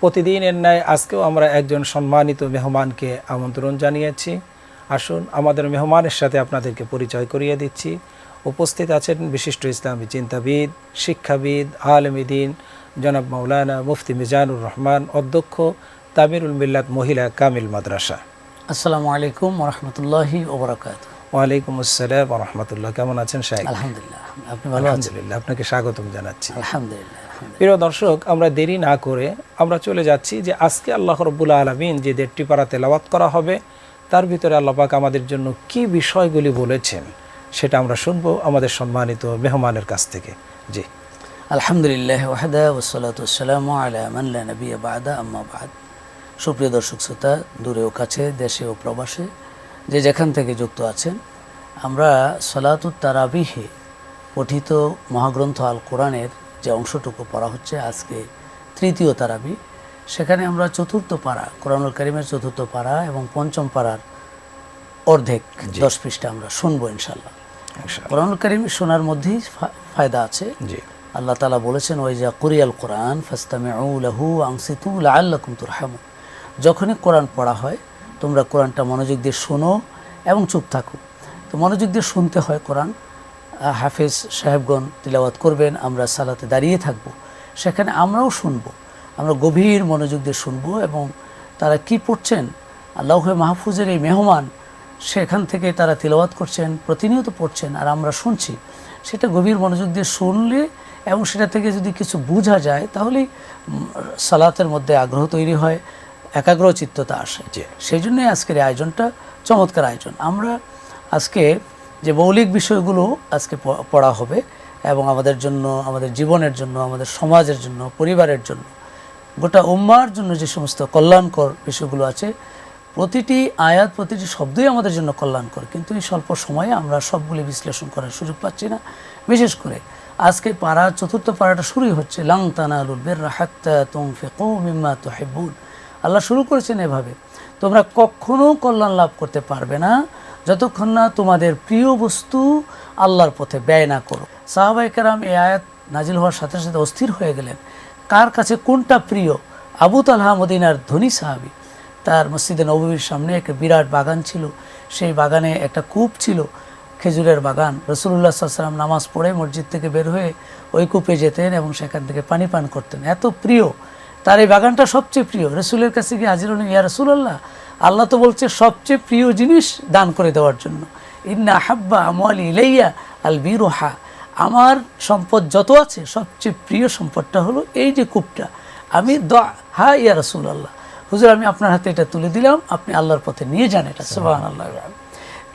প্রতিদিনের ন্যায় আজকেও আমরা একজন সম্মানিত মেহমানকে আমন্ত্রণ জানিয়েছি। আসুন আমাদের মেহমানের সাথে আপনাদেরকে পরিচয় করিয়ে দিচ্ছি। উপস্থিত আছেন বিশিষ্ট ইসলামী চিন্তাবিদ শিক্ষাবিদ আলমিদিন জনাব মাওলানা মুফতি মিজানুর রহমান অধ্যক্ষ তামিরুল মিল্লাত মহিলা কামিল মাদ্রাসা। আসসালামু আলাইকুম রহমতুল্লাহি ওবরাকাত। ওয়ালাইকুম আসসালাম রহমতুল্লাহ কেমন আছেন শাহেখ আলহামদুলিল্লাহ আপনি ভালো আলহামদুলিল্লাহ আপনাকে স্বাগতম জানাচ্ছি। আলহামদুলিল্লাহ। প্রিয় দর্শক, আমরা দেরি না করে আমরা চলে যাচ্ছি যে আজকে আল্লাহ রব্বুল আলমিন যে দেড়টি পাড়া তেলাওয়াত করা হবে, তার ভিতরে আল্লাহ পাক আমাদের জন্য কি বিষয়গুলি বলেছেন সেটা আমরা শুনব আমাদের সম্মানিত মেহমানের কাছ থেকে। জি। আলহামদুলিল্লাহ সুপ্রিয় দর্শক শ্রোতা, দূরে ও কাছে, দেশে ও প্রবাসে যে যেখান থেকে যুক্ত আছেন, আমরা সলাতুত তারাবিহে পঠিত মহাগ্রন্থ আল কোরআনের যে অংশটুকু পড়া হচ্ছে আজকে তৃতীয় তারাবি। সেখানে আমরা চতুর্থ পাড়া কোরআনুল করিমের চতুর্থ পাড়া এবং পঞ্চম পাড়ার অর্ধেক দশ পৃষ্ঠা আমরা শুনব ইনশাল্লাহ কোরআনুল করিম শোনার মধ্যেই ফায়দা আছে। আল্লাহ তালা বলেছেন ওইজা কুরিয়াল কোরআন ফাস্তামিউ লাহু আংসিতু লাআল্লাকুম তুরহামুন। যখনই কোরআন পড়া হয় তোমরা কোরআনটা মনোযোগ দিয়ে শোনো এবং চুপ থাকো। তো মনোযোগ দিয়ে শুনতে হয় কোরআন। হাফেজ সাহেবগণ তিলাওয়াত করবেন আমরা সালাতে দাঁড়িয়ে থাকব। সেখানে আমরাও শুনব আমরা গভীর মনোযোগ দিয়ে শুনব এবং তারা কি পড়ছেন আল্লাহ মাহফুজের এই মেহমান সেখান থেকে তারা তিলাওয়াত করছেন প্রতিনিয়ত পড়ছেন আর আমরা শুনছি। সেটা গভীর মনোযোগ দিয়ে শুনলে এবং সেটা থেকে যদি কিছু বোঝা যায় তাহলেই সালাতের মধ্যে আগ্রহ তৈরি হয় একাগ্র চিত্ততা আসে। সেই জন্যই আজকের এই আয়োজনটা চমৎকার আয়োজন। আমরা আজকে যে মৌলিক বিষয়গুলো আজকে পড়া হবে এবং আমাদের জন্য, আমাদের জীবনের জন্য, আমাদের সমাজের জন্য, পরিবারের জন্য, গোটা উম্মার জন্য যে সমস্ত কল্যাণকর বিষয়গুলো আছে, প্রতিটি আয়াত, প্রতিটি শব্দই আমাদের জন্য কল্যাণকর। কিন্তু এই স্বল্প সময়ে আমরা সবগুলি বিশ্লেষণ করার সুযোগ পাচ্ছি না। বিশেষ করে আজকে পাড়া, চতুর্থ পাড়াটা শুরুই হচ্ছে, লাং তানালুল বিররা হাত্তা তুনফিকু মিম্মা তুহিব্বুন। আল্লাহ শুরু করেছেন এভাবে। তোমরা কখনো কল্যাণ লাভ করতে পারবে না। যতক্ষণ না তোমাদের প্রিয় বস্তু আল্লাহর পথে ব্যয় না করো সাহাবাই কেরাম এই আয়াত নাজিল হওয়ার সাথে সাথে অস্থির হয়ে গেলেন। কার কাছে কোনটা প্রিয়? আবু তালহা মদিনার ধনী সাহাবি। তার মসজিদে নবীর সামনে একটা বিরাট বাগান ছিল। সেই বাগানে একটা কূপ ছিল, খেজুরের বাগান। রসুল্লাহ সাল্লাম নামাজ পড়ে মসজিদ থেকে বের হয়ে ওই কূপে যেতেন এবং সেখান থেকে পানি পান করতেন। এত প্রিয়, তার এই বাগানটা সবচেয়ে প্রিয়। রসুলের কাছে গিয়ে হাজির হলেন, ইয়া রসুল্লাহ আল্লাহ তো বলছে সবচেয়ে প্রিয় জিনিস দান করে দেওয়ার জন্য। ইন্না হাব্বা আমলি ইলাইয়া আল বিরোহা আমার সম্পদ যত আছে সবচেয়ে প্রিয় সম্পদটা হলো এই যে কূপটা। আমি দ হা ইয়া রসুল আল্লাহ হুজুর আমি আপনার হাতে এটা তুলে দিলাম আপনি আল্লাহর পথে নিয়ে যান এটা। সুবাহ আল্লাহ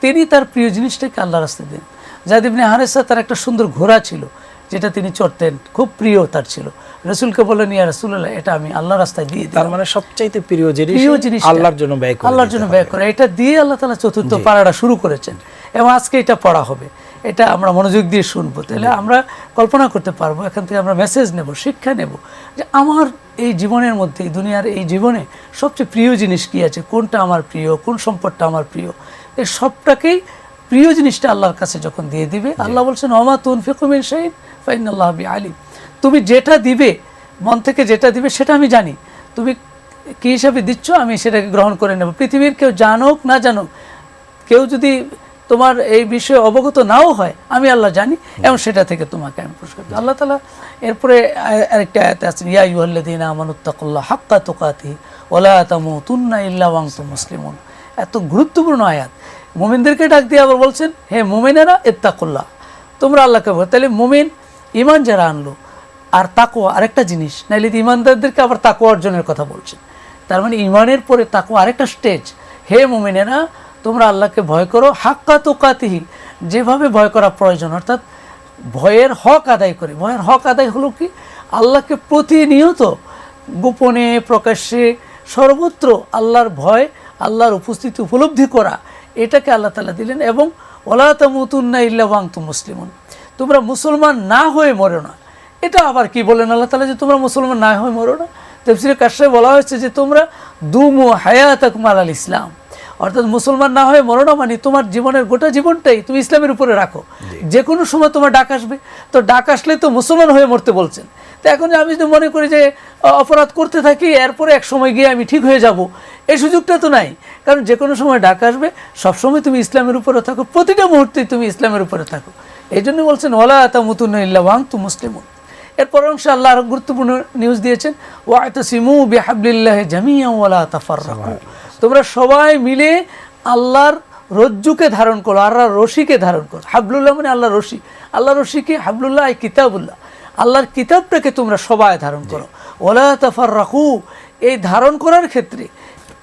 তিনি তার প্রিয় জিনিসটাকে আল্লাহ রাস্তায় দেন। জাদিবনে হারেসা তার একটা সুন্দর ঘোড়া ছিল। যেটা তিনি চড়তেন খুব প্রিয় তার ছিল। রসুলকে বললেন ইয়া রসুল্লাহ এটা আমি আল্লাহ রাস্তায় দিয়ে তার মানে সবচাইতে প্রিয় জিনিস প্রিয় জিনিস আল্লাহর জন্য ব্যয় করে আল্লাহর জন্য ব্যয় করে। এটা দিয়ে আল্লাহ তালা চতুর্থ পাড়াটা শুরু করেছেন এবং আজকে এটা পড়া হবে। এটা আমরা মনোযোগ দিয়ে শুনব। তাহলে আমরা কল্পনা করতে পারব এখান থেকে আমরা মেসেজ নেব শিক্ষা নেব যে আমার এই জীবনের মধ্যে দুনিয়ার এই জীবনে সবচেয়ে প্রিয় জিনিস কি আছে? কোনটা আমার প্রিয়? কোন সম্পদটা আমার প্রিয়? এই সবটাকেই প্রিয় জিনিসটা আল্লাহর কাছে যখন দিয়ে দিবে আল্লাহ বলছেন অমা তুন ফিকুমিন শাহিন ফাইন আল্লাহ আলিম তুমি যেটা দিবে মন থেকে যেটা দিবে সেটা আমি জানি। তুমি কি হিসাবে দিচ্ছ আমি সেটাকে গ্রহণ করে নেব। পৃথিবীর কেউ জানুক না জানুক কেউ যদি তোমার এই বিষয়ে অবগত নাও হয় আমি আল্লাহ জানি এবং সেটা থেকে তোমাকে আমি পুরস্কার আল্লাহ তালা এরপরে আরেকটা আয়াত আছে ইয়া ইউহাল্লাদিন আমানুত্তাকুল্লাহ হাক্কা তুকাতি ওলা তামু তুন্না ইল্লা ওয়াংতু মুসলিমুন। এত গুরুত্বপূর্ণ আয়াত। মুমিনদেরকে ডাক দিয়ে আবার বলছেন, হে মুমিনেরা, ইত্তাকুল্লাহ। তোমরা আল্লাহকে বল তাহলে মুমিন ইমান যারা আনলো, আর তাকোয়া আরেকটা জিনিস, নাইলে তো ইমানদারদেরকে আবার তাকোয়া অর্জনের কথা বলছেন। তার মানে ইমানের পরে তাকোয়া আরেকটা স্টেজ হে মুমিনেরা, তোমরা আল্লাহকে ভয় করো, হাক্কা তোকাতিহি, যেভাবে ভয় করা প্রয়োজন, অর্থাৎ ভয়ের হক আদায় করে। ভয়ের হক আদায় হলো কি? আল্লাহকে প্রতিনিয়ত গোপনে, প্রকাশ্যে, সর্বত্র আল্লাহর ভয়, আল্লাহর উপস্থিতি উপলব্ধি করা। এটাকে আল্লাহ তালা দিলেন এবং ওলা তামুতুন্না ইল্লা ওয়াংতু মুসলিমুন। তোমরা মুসলমান না হয়ে মরো না। এটা আবার কি বলেন আল্লাহ তালা যে তোমরা মুসলমান না হয়ে মরো না? তফসিরে কাশায় বলা হয়েছে যে তোমরা দুমু হায়াত আকমাল আল ইসলাম। অর্থাৎ মুসলমান না হয়ে মরণ মানে তোমার জীবনের গোটা জীবনটাই তুমি ইসলামের উপরে রাখো। যে কোনো সময় তোমার ডাক আসবে। তো ডাক আসলে তো মুসলমান হয়ে মরতে বলছেন। তো এখন আমি যদি মনে করি যে অপরাধ করতে থাকি এরপরে এক সময় গিয়ে আমি ঠিক হয়ে যাব। এই সুযোগটা তো নাই। কারণ যে কোনো সময় ডাক আসবে সবসময় তুমি ইসলামের উপরে থাকো। প্রতিটা মুহূর্তেই তুমি ইসলামের উপরে থাকো। এই জন্য বলছেন ওলা আতা মুতুন ইল্লা ওয়াং তু মুসলিমুন। এরপর অংশে আল্লাহ আরও গুরুত্বপূর্ণ নিউজ দিয়েছেন ওয়াতাসিমু বিহাবলিল্লাহ জামিয়া ওয়ালা তাফাররাকু। তোমরা সবাই মিলে আল্লাহর রজ্জুকে ধারণ করো আল্লাহর রশিকে ধারণ করো। হাবলুল্লাহ মানে আল্লাহ রশি। আল্লাহ রশিকে হাবলুল্লাহ এই কিতাবুল্লাহ। আল্লাহর কিতাবটাকে তোমরা সবাই ধারণ করো। ওলা তাফাররাকু এই ধারণ করার ক্ষেত্রে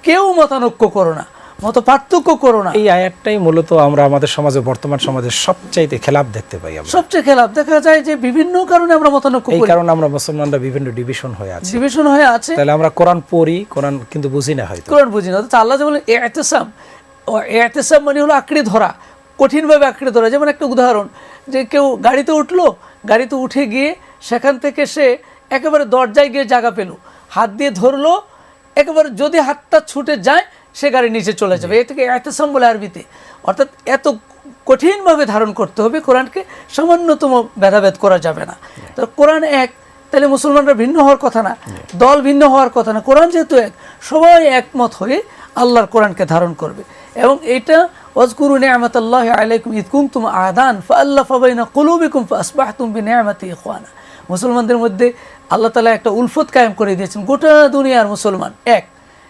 কেউ মতানৈক্য করো না মত পার্থক্য করো না। এই আয়াতটাই মূলত আমরা আমাদের সমাজে বর্তমান সমাজে সবচাইতে খেলাপ দেখতে পাই আমরা। সবচেয়ে খেলাফ দেখা যায় যে বিভিন্ন কারণে আমরা মতানৈক্য এই কারণে আমরা মুসলমানরা বিভিন্ন ডিভিশন হয়ে আছি। ডিভিশন হয়ে আছে। তাহলে আমরা কোরআন পড়ি কোরআন কিন্তু বুঝি না হয়তো। কোরআন বুঝি না। অর্থাৎ আল্লাহ যে বলেন এতেসাম ও এতেসাম মানে হলো আঁকড়ে ধরা কঠিনভাবে আঁকড়ে ধরা। যেমন একটা উদাহরণ যে কেউ গাড়িতে উঠল গাড়িতে উঠে গিয়ে সেখান থেকে সে একেবারে দরজায় গিয়ে জায়গা পেল হাত দিয়ে ধরলো একেবারে যদি হাতটা ছুটে যায় সে গাড়ি নিচে চলে যাবে। এ থেকে এতেসাম বলে আরবিতে। অর্থাৎ এত কঠিনভাবে ধারণ করতে হবে কোরআনকে সামান্যতম ভেদাভেদ করা যাবে না। তো কোরআন এক তাহলে মুসলমানরা ভিন্ন হওয়ার কথা না দল ভিন্ন হওয়ার কথা না। কোরআন যেহেতু এক সবাই একমত হয়ে আল্লাহর কোরআনকে ধারণ করবে। এবং এটা ওয়াজকুরু নিয়ামত আল্লাহ আলাইকুম ইদকুম তুম আদান ফা আল্লাহ ফাবাইনা কুলুবিকুম ফা আসবাহতুম বিনিয়ামাতি ইখওয়ানা। মুসলমানদের মধ্যে আল্লাহ তাআলা একটা উলফত কায়েম করে দিয়েছেন গোটা দুনিয়ার মুসলমান এক।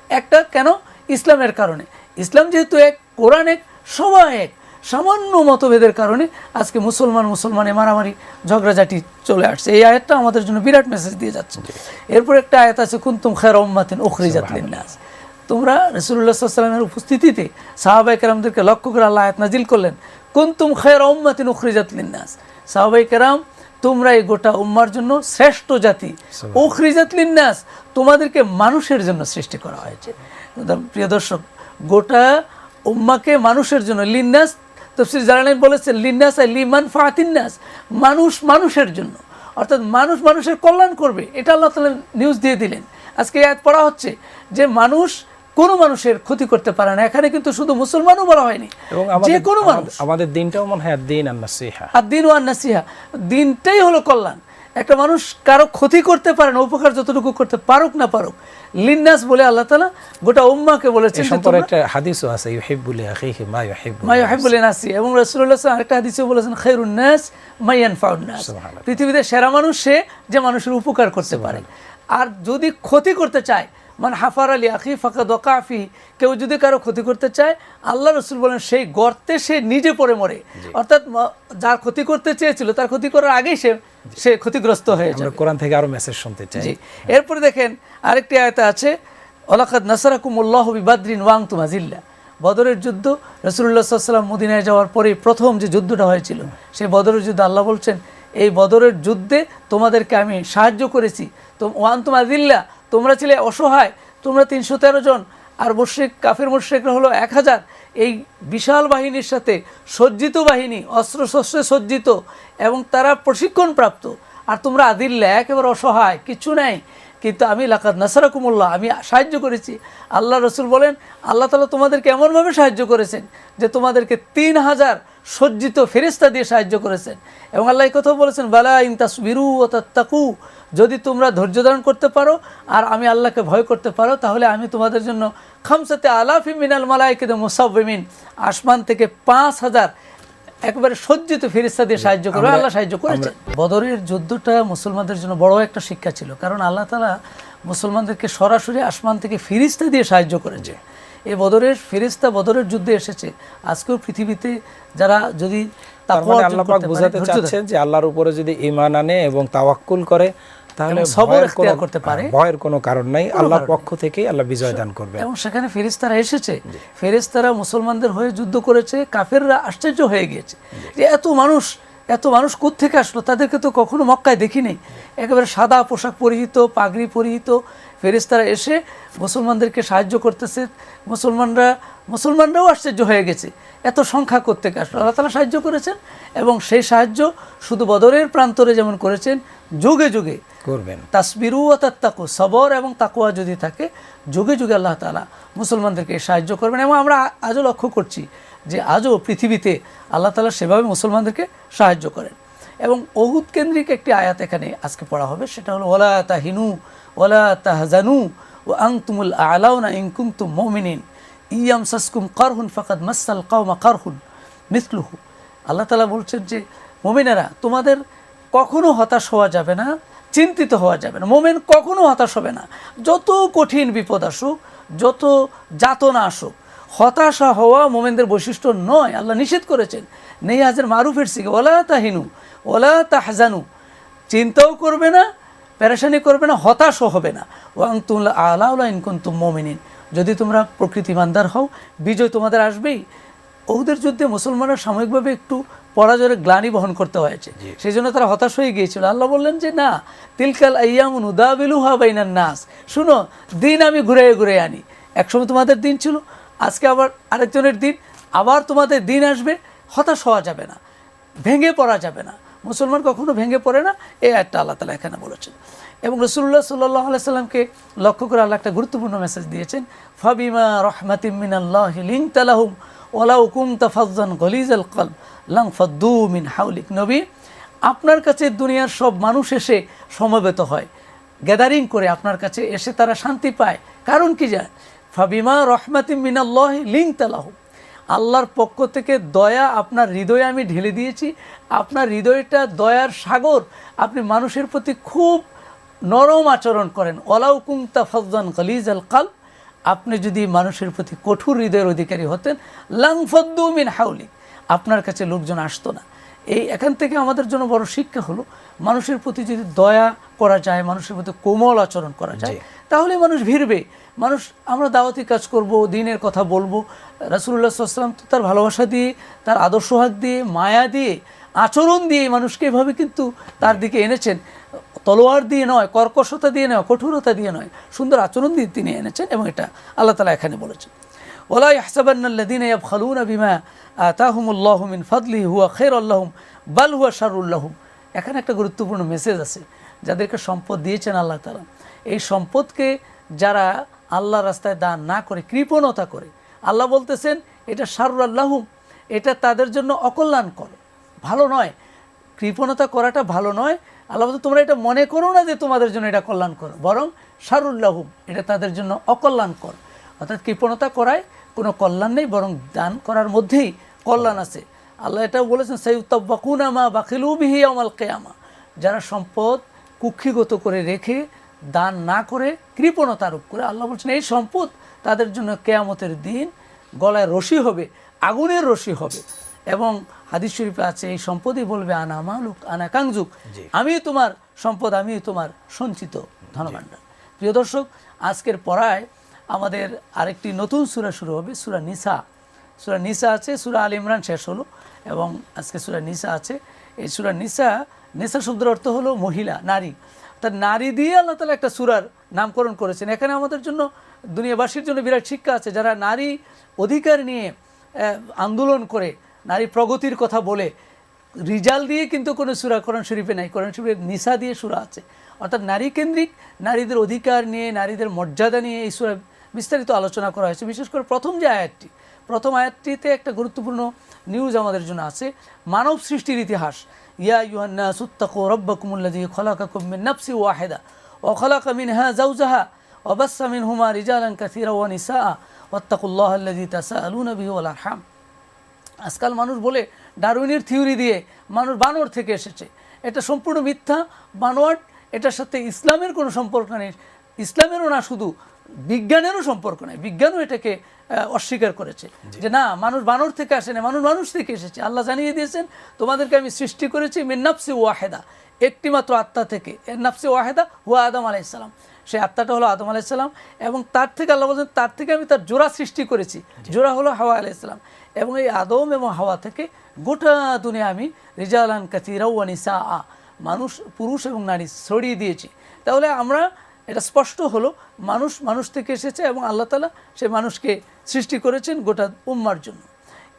একটা কেন? ইসলামের কারণে। ইসলাম যেহেতু এক কোরআন এক সবাই এক সামান্য মতভেদের কারণে আজকে মুসলমান মুসলমানে মারামারি ঝগড়াঝাটি চলে আসছে। এই আয়াতটা আমাদের জন্য বিরাট মেসেজ দিয়ে যাচ্ছে। এরপর একটা আয়াত আছে কুন্তুম খের উম্মাতিন উখরিজাত লিন্নাস। তোমরা রসুল্লাহ সাল্লামের উপস্থিতিতে সাহাবাই কেরামদেরকে লক্ষ্য করে আল্লাহ আয়াত নাজিল করলেন কুন্তুম খের উম্মাতিন উখরিজাত লিন্নাস। সাহাবাই কেরাম তোমরা এই গোটা উম্মার জন্য শ্রেষ্ঠ জাতি। উখরিজাত লিন্নাস তোমাদেরকে মানুষের জন্য সৃষ্টি করা হয়েছে। প্রিয় দর্শক গোটা উম্মাকে মানুষের জন্য লিন্নাস তফসির জালানাই বলেছেন লিন্নাস আর লিমান ফাতিন্নাস মানুষ মানুষের জন্য। অর্থাৎ মানুষ মানুষের কল্যাণ করবে এটা আল্লাহ তালা নিউজ দিয়ে দিলেন। আজকে পড়া হচ্ছে যে মানুষ কোনো মানুষের ক্ষতি করতে পারে না। এখানে কিন্তু শুধু মুসলমানও বলা হয়নি। যে কোনো মানুষ। আমাদের- দিনটাও মনে হয় দিন আর নাসিহা। আর দিন ওয়ান নাসিহা। দিনটাই হলো কল্যাণ। একটা মানুষ কারও ক্ষতি করতে পারে না উপকার যতটুকু করতে পারুক না পারুক লিন্নাস বলে আল্লাহ তালা গোটা উম্মাকে বলেছেন একটা হাদিসও আছে ইউহিব্বুলি আখিহি মা ইউহিব্বু মা ইউহিব্বুল নাসি। এবং রাসূলুল্লাহ সাল্লাল্লাহু আরেকটা হাদিসে বলেছেন খায়রুন নাস মাইয়ান ফাউন নাস। পৃথিবীতে সেরা মানুষ সে যে মানুষের উপকার করতে পারে। আর যদি ক্ষতি করতে চায় মানে হাফার আলী আখি ফাঁকা দোকাফি কেউ যদি কারও ক্ষতি করতে চায় আল্লাহ রসুল বলেন সেই গর্তে সে নিজে পড়ে মরে। অর্থাৎ যার ক্ষতি করতে চেয়েছিল তার ক্ষতি করার আগেই সে সে ক্ষতিগ্রস্ত হয়ে যায় কোরআন থেকে আরও মেসেজ শুনতে চাই। এরপরে দেখেন আরেকটি আয়তা আছে ওলাকাদ নাসারাকুমুল্লাহ বিবাদ্রিন ওয়াং তুমাজিল্লা বদরের যুদ্ধ রসুল্লাহ সাল্লাম মদিনায় যাওয়ার পরে প্রথম যে যুদ্ধটা হয়েছিল সেই বদরের যুদ্ধ আল্লাহ বলছেন এই বদরের যুদ্ধে তোমাদেরকে আমি সাহায্য করেছি। তো ওয়াং তুমাজিল্লা তোমরা ছিলে অসহায়, তোমরা তিনশো তেরো জন, আর মুশ্রিক, কাফের মুশ্রিকরা হলো এক হাজার। এই বিশাল বাহিনীর সাথে সজ্জিত বাহিনী, অস্ত্রশস্ত্রে সজ্জিত, এবং তারা প্রশিক্ষণপ্রাপ্ত। আর তোমরা আদিল্লা একেবারে অসহায়, কিছু নাই। কিন্তু আমি লাকাত নাসারাকুমুল্লাহ, আমি সাহায্য করেছি। আল্লাহ রসুল বলেন, আল্লাহ তালা তোমাদেরকে এমনভাবে সাহায্য করেছেন যে তোমাদেরকে তিন হাজার সজ্জিত ফেরিস্তা দিয়ে সাহায্য করেছেন। এবং আল্লাহ এই কথাও বলেছেন, বালা ইন তাসবিরু ও তাত্তাকু যদি তোমরা ধৈর্য ধারণ করতে পারো আর আমি আল্লাহকে ভয় করতে পারো তাহলে আমি তোমাদের জন্য খামসাতে আলাফি মিনাল মালাইকে মুসাফিমিন আসমান থেকে পাঁচ হাজার একবারে সজ্জিত ফেরিস্তা দিয়ে সাহায্য করবে। আল্লাহ সাহায্য করেছে। বদরের যুদ্ধটা মুসলমানদের জন্য বড় একটা শিক্ষা ছিল কারণ আল্লাহ তালা মুসলমানদেরকে সরাসরি আসমান থেকে ফিরিস্তা দিয়ে সাহায্য করেছে। এই বদরের ফেরিস্তা বদরের যুদ্ধে এসেছে। আজকেও পৃথিবীতে যারা যদি মানে আল্লাহ বোঝাতে চাচ্ছেন যে আল্লাহর উপরে যদি ইমান আনে এবং তাওয়াক্কুল করে তাহলে সবর এখতিয়ার করতে পারে। হ্যাঁ, ভয়ের কোনো কারণ নাই আল্লাহর পক্ষ থেকেই আল্লাহ বিজয় দান করবে। এবং সেখানে এসেছে। মুসলমানদের হয়ে যুদ্ধ করেছে কাফেররা আশ্চর্য হয়ে গিয়েছে। যে এত মানুষ এত মানুষ থেকে আসলো তাদেরকে তো কখনো মক্কায় দেখি নেই একেবারে সাদা পোশাক পরিহিত পাগড়ি পরিহিত। ফেরেশতারা এসে মুসলমানদেরকে সাহায্য করতেছে। মুসলমানরা মুসলমানরাও আশ্চর্য হয়ে গেছে। এত সংখ্যা করতে আসলো? আল্লাহ তালা সাহায্য করেছেন এবং সেই সাহায্য শুধু বদরের প্রান্তরে যেমন করেছেন যুগে যুগে করবেন। তাসবিরু ও তাত্তাকু সবর এবং তাকুয়া যদি থাকে যুগে যুগে আল্লাহ তালা মুসলমানদেরকে সাহায্য করবেন এবং আমরা আজও লক্ষ্য করছি যে আজও পৃথিবীতে আল্লাহ তালা সেভাবে মুসলমানদেরকে সাহায্য করেন। এবং অহুদ কেন্দ্রিক একটি আয়াত এখানে আজকে পড়া হবে সেটা হলো ওলা তাহিনু ওলা তাহজানু ও আং তুমুল আলাউনা ইংকুম তুম মমিনিন। ইয়াম সাসকুম কারহুন ফাকাদ মাসাল কাউমা কারহুন আল্লাহ তালা বলছেন যে, মোমিনেরা, তোমাদের কখনো হতাশ হওয়া যাবে না, চিন্তিত হওয়া যাবে না। মোমেন কখনো হতাশ হবে না। যত কঠিন বিপদ আসুক, যত যাতনা আসুক, হতাশা হওয়া মোমেনদের বৈশিষ্ট্য নয়। আল্লাহ নিষেধ করেছেন নেই হাজের মারুফের শিখে ওলা তাহিনু ওলা তাহজানু। চিন্তাও করবে না প্যারাশানি করবে না, হতাশও হবে না। ওয়াং তুল্লা আলাউলা ইনকুন তুম মোমিনিন। যদি তোমরা প্রকৃতি মান্দার হও বিজয় তোমাদের আসবেই। ওদের যুদ্ধে মুসলমানরা সাময়িকভাবে একটু পরাজয়ের গ্লানি বহন করতে হয়েছে। সেই জন্য তারা হতাশ হয়ে গিয়েছিল। আল্লাহ বললেন যে না তিলকাল আয়ামুন উদাবিলু হাবাইনান নাস। শুনো দিন আমি ঘুরে ঘুরে আনি। একসময় তোমাদের দিন ছিল আজকে আবার আরেকজনের দিন। আবার তোমাদের দিন আসবে হতাশ হওয়া যাবে না ভেঙে পড়া যাবে না। মুসলমান কখনো ভেঙে পড়ে না এ একটা আল্লাহ তালা এখানে বলেছেন। এবং রসুল্লাহ সাল্লাহ সাল্লামকে লক্ষ্য করে আল্লাহ একটা গুরুত্বপূর্ণ মেসেজ দিয়েছেন, ফাবিমা রহমাতিমিন আল্লাহ লিং তালাহুম ওলাউ কুম তাফাজ্জান গলিজ আল কলব, লাং ফদ্দু মিন হাউলিক নবী। আপনার কাছে দুনিয়ার সব মানুষ এসে সমবেত হয়। গ্যাদারিং করে আপনার কাছে এসে তারা শান্তি পায়। কারণ কি যায় ফাবিমা রহমাতিম মিনাল্লাহ লিং তালাহুম আল্লাহর পক্ষ থেকে দয়া আপনার হৃদয়ে আমি ঢেলে দিয়েছি। আপনার হৃদয়টা দয়ার সাগর। আপনি মানুষের প্রতি খুব নরম আচরণ করেন। ওলাউ কুমতা ফজান গলিজ আল কাল আপনি যদি মানুষের প্রতি কঠোর হৃদয়ের অধিকারী হতেন লাং ফদ্দু মিন হাউলি আপনার কাছে লোকজন আসতো না। এই এখান থেকে আমাদের জন্য বড় শিক্ষা হলো মানুষের প্রতি যদি দয়া করা যায় মানুষের প্রতি কোমল আচরণ করা যায় তাহলে মানুষ ভিড়বে। মানুষ আমরা দাওয়াতি কাজ করব দিনের কথা বলব। রাসুল্লাহ সাল্লাম তো তার ভালোবাসা দিয়ে তার আদর্শ হাত দিয়ে মায়া দিয়ে আচরণ দিয়ে মানুষকে এভাবে কিন্তু তার দিকে এনেছেন। তলোয়ার দিয়ে নয়, কর্কশতা দিয়ে নয়, কঠোরতা দিয়ে নয়, সুন্দর আচরণ দিয়ে তিনি এনেছেন এবং এটা আল্লাহ তালা এখানে বলেছেন। ওলা ইয়াহসাবান্নাল্লাযীনা ইয়াবখালুনা বিমা আতাহুমুল্লাহু মিন ফাদলিহি হুয়া খায়রুল্লাহুম বাল হুয়া শাররুল্লাহুম এখানে একটা গুরুত্বপূর্ণ মেসেজ আছে, যাদেরকে সম্পদ দিয়েছেন আল্লাহ তালা এই সম্পদকে যারা আল্লাহ রাস্তায় দান না করে, কৃপণতা করে, আল্লাহ বলতেছেন, এটা শারুর আল্লাহুম এটা তাদের জন্য অকল্যাণ অকল্যাণকর, ভালো নয়। কৃপণতা করাটা ভালো নয় আল্লাহ তোমরা এটা মনে করো না যে তোমাদের জন্য এটা কল্যাণকর, বরং শারুল্লাহুম এটা তাদের জন্য অকল্যাণকর। অর্থাৎ কৃপণতা করায় কোনো কল্যাণ নেই, বরং দান করার মধ্যেই কল্যাণ আছে। আল্লাহ এটাও বলেছেন সৈউত্তাবাকুনামা বাকিলু বিহি আমাল কেয়ামা। যারা সম্পদ কুক্ষিগত করে রেখে দান না করে কৃপণতা আরোপ করে, আল্লাহ বলছেন, এই সম্পদ তাদের জন্য কেয়ামতের দিন গলায় রশি হবে, আগুনের রশি হবে। এবং হাদিস শরীফে আছে এই সম্পদই বলবে আনা মালুক আনা কাংজুক। আমি তোমার সম্পদ আমি তোমার সঞ্চিত ধনভাণ্ডার। প্রিয় দর্শক আজকের পড়ায় আমাদের আরেকটি নতুন সুরা শুরু হবে সুরা নিসা। সুরা নিসা আছে সুরা আল ইমরান শেষ হলো এবং আজকে সুরা নিসা আছে। এই সুরা নিসা নিসা শব্দের অর্থ হলো মহিলা নারী। তার নারী দিয়ে আল্লাহ তালা একটা সুরার নামকরণ করেছেন। এখানে আমাদের জন্য দুনিয়াবাসীর জন্য বিরাট শিক্ষা আছে। যারা নারী অধিকার নিয়ে আন্দোলন করে নারী প্রগতির কথা বলে, রিজাল দিয়ে কিন্তু কোনো সুরা কোরআন শরীফে নাই। কোরআন শরীফে নিসা দিয়ে সুরা আছে। অর্থাৎ নারী কেন্দ্রিক, নারীদের অধিকার নিয়ে, নারীদের মর্যাদা নিয়ে এই সুরা বিস্তারিত আলোচনা করা হয়েছে। বিশেষ করে প্রথম যে আয়াতটি, প্রথম আয়াতটিতে একটা গুরুত্বপূর্ণ নিউজ আমাদের জন্য আছে। মানব সৃষ্টির ইতিহাস। ইয়া ইউহান্না সুত্তাকু রব্বাকুমুল্লাযী খলাকাকুম মিন নাফসি ওয়াহিদা ওয়া খলাকা মিনহা ওয়া বাসসা মিনহুমা রিজালান কাসীরা ওয়া নিসাআ। ওয়াত্তাকুল্লাহা আল্লাযী তাসাআলুনা বিহি ওয়াল আরহাম। আজকাল মানুষ বলে ডারউইনের থিওরি দিয়ে মানুষ বানর থেকে এসেছে। এটা সম্পূর্ণ মিথ্যা বানোয়াট এটার সাথে ইসলামের কোনো সম্পর্ক নেই। ইসলামেরও না শুধু বিজ্ঞানেরও সম্পর্ক নেই। বিজ্ঞানও এটাকে অস্বীকার করেছে যে না মানুষ বানর থেকে আসে না মানুষ মানুষ থেকে এসেছে। আল্লাহ জানিয়ে দিয়েছেন তোমাদেরকে আমি সৃষ্টি করেছি মিন্নাফসি ওয়াহেদা। একটি মাত্র আত্মা থেকে এর নাফসি ওয়াহেদা হুয়া আদম আলাইসালাম সেই আত্মাটা হলো আদম আলাইসালাম এবং তার থেকে আল্লাহ বলছেন তার থেকে আমি তার জোড়া সৃষ্টি করেছি। জোড়া হলো হাওয়া আলাইসালাম এবং এই আদম এবং হাওয়া থেকে গোটা দুনিয়া আমি রিজালান কাতিরাউনিসা আ মানুষ, পুরুষ এবং নারী ছড়িয়ে দিয়েছি। তাহলে আমরা, এটা স্পষ্ট হলো, মানুষ মানুষ থেকে এসেছে এবং আল্লাহ তালা সে মানুষকে সৃষ্টি করেছেন গোটা উম্মার জন্য।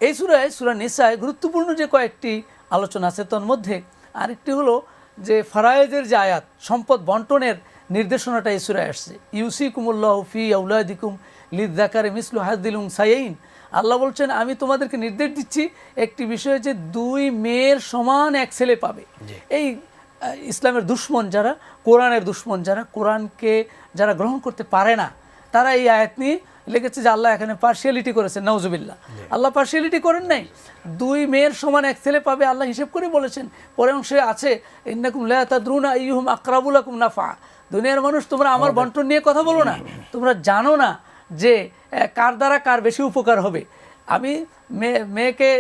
এই সুরায়, সুরা নিসায় গুরুত্বপূর্ণ যে কয়েকটি আলোচনা আছে মধ্যে আরেকটি হলো যে ফারায়েজের যে আয়াত, সম্পদ বন্টনের নির্দেশনাটা এই সুরায় আসছে। ইউসি কুমুল্লাহ ফি আউলাদিকুম লিদাকারে মিসলু হাজদিলুম সাইন আল্লাহ বলছেন আমি তোমাদেরকে নির্দেশ দিচ্ছি একটি বিষয় যে দুই মেয়ের সমান এক ছেলে পাবে। এই ইসলামের দুশ্মন যারা কোরআনের দুশ্মন যারা কোরআনকে যারা গ্রহণ করতে পারে না তারা এই আয়াত নিয়ে লেগেছে যে আল্লাহ এখানে পার্সিয়ালিটি করেছেন নওজুবিল্লাহ আল্লাহ পার্সিয়ালিটি করেন নাই। দুই মেয়ের সমান এক ছেলে পাবে আল্লাহ হিসেব করে বলেছেন। পরে অংশে আছে ইন্নাকুম লাতাদ্রুনা ইউহুম আকরাবুলাকুম নাফা দুনিয়ার মানুষ তোমরা আমার বন্টন নিয়ে কথা বলো না। তোমরা জানো না যে কার দ্বারা কার বেশি উপকার হবে? আমি মেয়ে মেয়েকে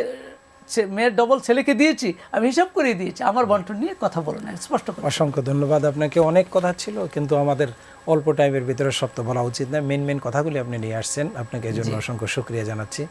মেয়ের ডবল ছেলেকে দিয়েছি আমি হিসাব করিয়ে দিয়েছি। আমার বন্টন নিয়ে কথা বলো না স্পষ্ট করে অসংখ্য ধন্যবাদ। আপনাকে অনেক কথা ছিল কিন্তু আমাদের অল্প টাইমের ভিতরে সব তো বলা উচিত না। মেন মেন কথাগুলি আপনি নিয়ে আসছেন। আপনাকে এই জন্য অসংখ্য শুক্রিয়া জানাচ্ছি।